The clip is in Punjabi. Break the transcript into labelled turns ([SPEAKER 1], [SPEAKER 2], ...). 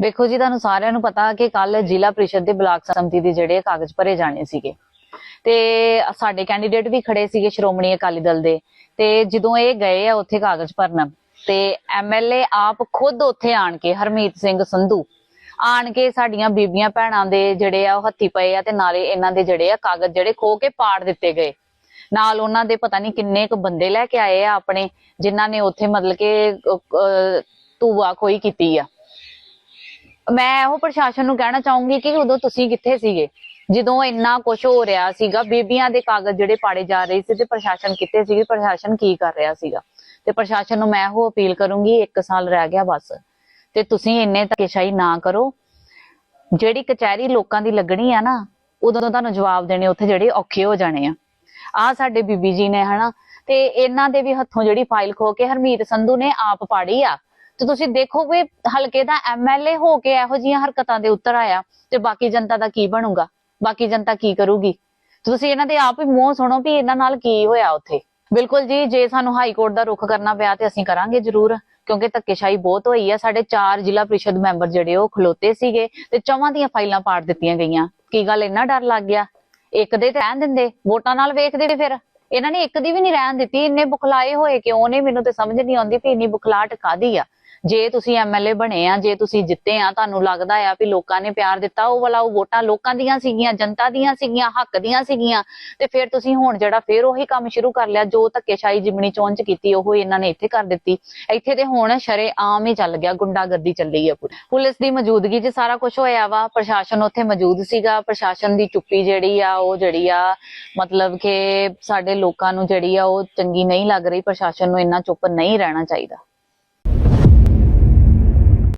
[SPEAKER 1] ਵੇਖੋ ਜੀ ਤੁਹਾਨੂੰ ਸਾਰਿਆਂ ਨੂੰ ਪਤਾ ਕਿ ਕੱਲ ਜ਼ਿਲ੍ਹਾ ਪ੍ਰੀਸ਼ਦ ਦੇ ਬਲਾਕ ਸੰਮਤੀ ਦੇ ਜਿਹੜੇ ਕਾਗਜ਼ ਭਰੇ ਜਾਣੇ ਸੀਗੇ। ਤੇ ਸਾਡੇ ਕੈਂਡੀਡੇਟ ਵੀ ਖੜੇ ਸੀਗੇ ਸ਼੍ਰੋਮਣੀ ਅਕਾਲੀ ਦਲ ਦੇ। ਤੇ ਜਦੋਂ ਇਹ ਗਏ ਆ ਉੱਥੇ ਕਾਗਜ਼ ਭਰਨ ਤੇ ਐਮਐਲਏ ਆਪ ਖੁਦ ਉੱਥੇ ਆਣ ਕੇ ਹਰਮੀਤ ਸਿੰਘ ਸੰਧੂ ਆਣ ਕੇ ਸਾਡੀਆਂ ਬੀਬੀਆਂ ਭੈਣਾਂ ਦੇ ਜਿਹੜੇ ਆ ਉਹ ਹੱਥੀ ਪਏ ਆ ਤੇ ਨਾਲੇ ਇਹਨਾਂ ਦੇ ਜਿਹੜੇ ਆ ਕਾਗਜ਼ ਜਿਹੜੇ ਖੋ ਕੇ ਪਾੜ ਦਿੱਤੇ ਗਏ। ਨਾਲ ਉਹਨਾਂ ਦੇ ਪਤਾ ਨਹੀਂ ਕਿੰਨੇ ਕੁ ਬੰਦੇ ਲੈ ਕੇ ਆਏ ਆ ਆਪਣੇ ਜਿਨ੍ਹਾਂ ਨੇ ਉੱਥੇ ਮਤਲਬ ਕਿ ਅਹ, ਧੂਆ ਖੋਈ ਕੀਤੀ ਆ। ਮੈਂ ਉਹ ਪ੍ਰਸ਼ਾਸਨ ਨੂੰ ਕਹਿਣਾ ਚਾਹੂੰਗੀ ਕਿ ਉਦੋਂ ਤੁਸੀਂ ਕਿੱਥੇ ਸੀਗੇ? ਜਦੋਂ ਇੰਨਾ ਕੁਝ ਹੋ ਰਿਹਾ ਸੀਗਾ, ਬੀਬੀਆਂ ਦੇ ਕਾਗਜ਼ ਜਿਹੜੇ ਪਾੜੇ ਜਾ ਰਹੇ ਸੀ ਤੇ ਪ੍ਰਸ਼ਾਸਨ ਕਿੱਥੇ ਸੀਗੇ? ਪ੍ਰਸ਼ਾਸਨ ਕੀ ਕਰ ਰਿਹਾ ਸੀਗਾ? ਤੇ ਪ੍ਰਸ਼ਾਸਨ ਨੂੰ ਮੈਂ ਉਹ ਅਪੀਲ ਕਰੂੰਗੀ, ਇੱਕ ਸਾਲ ਰਹਿ ਗਿਆ ਬਸ। ਤੇ ਤੁਸੀਂ ਇੰਨੇ ਧੱਕੇਸ਼ਾਹੀ ਨਾ ਕਰੋ। ਜਿਹੜੀ ਕਚਹਿਰੀ ਲੋਕਾਂ ਦੀ ਲੱਗਣੀ ਆ ਨਾ, ਉਦੋਂ ਤੁਹਾਨੂੰ ਜਵਾਬ ਦੇਣੇ ਉੱਥੇ ਜਿਹੜੇ ਔਖੇ ਹੋ ਜਾਣੇ ਆ। ਆ ਸਾਡੇ ਬੀਬੀ ਜੀ ਨੇ ਹਨਾ, ਤੇ ਇਹਨਾਂ ਦੇ ਵੀ ਹੱਥੋਂ ਜਿਹੜੀ ਫਾਈਲ ਖੋ ਕੇ ਹਰਮੀਤ ਸੰਧੂ ਨੇ ਆਪ ਪਾੜੀ ਆ। ਤੇ ਤੁਸੀਂ ਦੇਖੋਗੇ ਹਲਕੇ ਦਾ ਐਮਐਲਏ ਹੋ ਕੇ ਇਹੋ ਜੀਆਂ ਹਰਕਤਾਂ ਦੇ ਉੱਤਰ ਆਇਆ ਤੇ ਬਾਕੀ ਜਨਤਾ ਦਾ ਕੀ ਬਣੂਗਾ? ਬਾਕੀ ਜਨਤਾ ਕੀ ਕਰੂਗੀ? ਤੁਸੀਂ ਇਹਨਾਂ ਦੇ ਆਪ ਹੀ ਮੂੰਹ ਸੁਣੋ ਵੀ ਇਹਨਾਂ ਨਾਲ ਕੀ ਹੋਇਆ ਉੱਥੇ। ਬਿਲਕੁਲ ਜੀ, ਜੇ ਸਾਨੂੰ ਹਾਈ ਕੋਰਟ ਦਾ ਰੁਖ ਕਰਨਾ ਪਿਆ ਤੇ ਅਸੀਂ ਕਰਾਂਗੇ ਜ਼ਰੂਰ, ਕਿਉਂਕਿ ਧੱਕੇਸ਼ਾਹੀ ਬਹੁਤ ਹੋਈ ਆ। ਸਾਡੇ ਚਾਰ ਜ਼ਿਲ੍ਹਾ ਪ੍ਰੀਸ਼ਦ ਮੈਂਬਰ ਜਿਹੜੇ ਉਹ ਖਲੋਤੇ ਸੀਗੇ ਤੇ ਚੌਵਾਂ ਦੀਆਂ ਫਾਈਲਾਂ ਪਾੜ ਦਿੱਤੀਆਂ ਗਈਆਂ। ਕੀ ਗੱਲ ਇੰਨਾ ਡਰ ਲੱਗ ਗਿਆ? ਇੱਕ ਦੇ ਤੇ ਰਹਿਣ ਦਿੰਦੇ, ਵੋਟਾਂ ਨਾਲ ਵੇਖਦੇ ਨੇ ਫਿਰ। ਇਹਨਾਂ ਨੇ ਇੱਕ ਦੀ ਵੀ ਨਹੀਂ ਰਹਿਣ ਦਿੱਤੀ, ਇੰਨੇ ਬੁਖਲਾਏ ਹੋਏ ਕਿਉਂ ਨੇ? ਮੈਨੂੰ ਤੇ ਸਮਝ ਨਹੀਂ ਆਉਂਦੀ ਵੀ ਇੰਨੀ ਬੁਖਲਾਟ ਕਾਦੀ ਆ। ਜੇ ਤੁਸੀਂ ਐਮਐਲਏ ਬਣੇ ਆ, ਜੇ ਤੁਸੀਂ ਜਿੱਤੇ ਆ, ਤੁਹਾਨੂੰ ਲੱਗਦਾ ਆ ਵੀ ਲੋਕਾਂ ਨੇ ਪਿਆਰ ਦਿੱਤਾ, ਉਹ ਵਾਲਾ ਉਹ ਵੋਟਾਂ ਲੋਕਾਂ ਦੀਆਂ ਸੀਗੀਆਂ, ਜਨਤਾ ਦੀਆਂ ਸੀਗੀਆਂ, ਹੱਕ ਦੀਆਂ ਸੀਗੀਆਂ, ਤੇ ਫਿਰ ਤੁਸੀਂ ਹੁਣ ਜਿਹੜਾ ਫਿਰ ਉਹੀ ਕੰਮ ਸ਼ੁਰੂ ਕਰ ਲਿਆ, ਜੋ ਧੱਕੇਸ਼ਾਹੀ ਜਿਮਣੀ ਚੋਣ ਚ ਕੀਤੀ, ਉਹ ਇਹਨਾਂ ਨੇ ਇੱਥੇ ਕਰ ਦਿੱਤੀ। ਇੱਥੇ ਤੇ ਹੁਣ ਸ਼ਰੇ ਆਮ ਹੀ ਚੱਲ ਗਿਆ, ਗੁੰਡਾਗਰਦੀ ਚੱਲੀ ਆ ਪੂਰੀ। ਪੁਲਿਸ ਦੀ ਮੌਜੂਦਗੀ 'ਚ ਸਾਰਾ ਕੁਝ ਹੋਇਆ ਵਾ, ਪ੍ਰਸ਼ਾਸਨ ਉੱਥੇ ਮੌਜੂਦ ਸੀਗਾ, ਪ੍ਰਸ਼ਾਸਨ ਦੀ ਚੁੱਪੀ ਜਿਹੜੀ ਆ, ਉਹ ਜਿਹੜੀ ਆ, ਮਤਲਬ ਕਿ ਸਾਡੇ ਲੋਕਾਂ ਨੂੰ ਜਿਹੜੀ ਆ, ਉਹ ਚੰਗੀ ਨਹੀਂ ਲੱਗ ਰਹੀ, ਪ੍ਰਸ਼ਾਸਨ ਨੂੰ ਇੰਨਾ ਚੁੱਪ ਨਹੀਂ ਰਹਿਣਾ ਚਾਹੀਦਾ।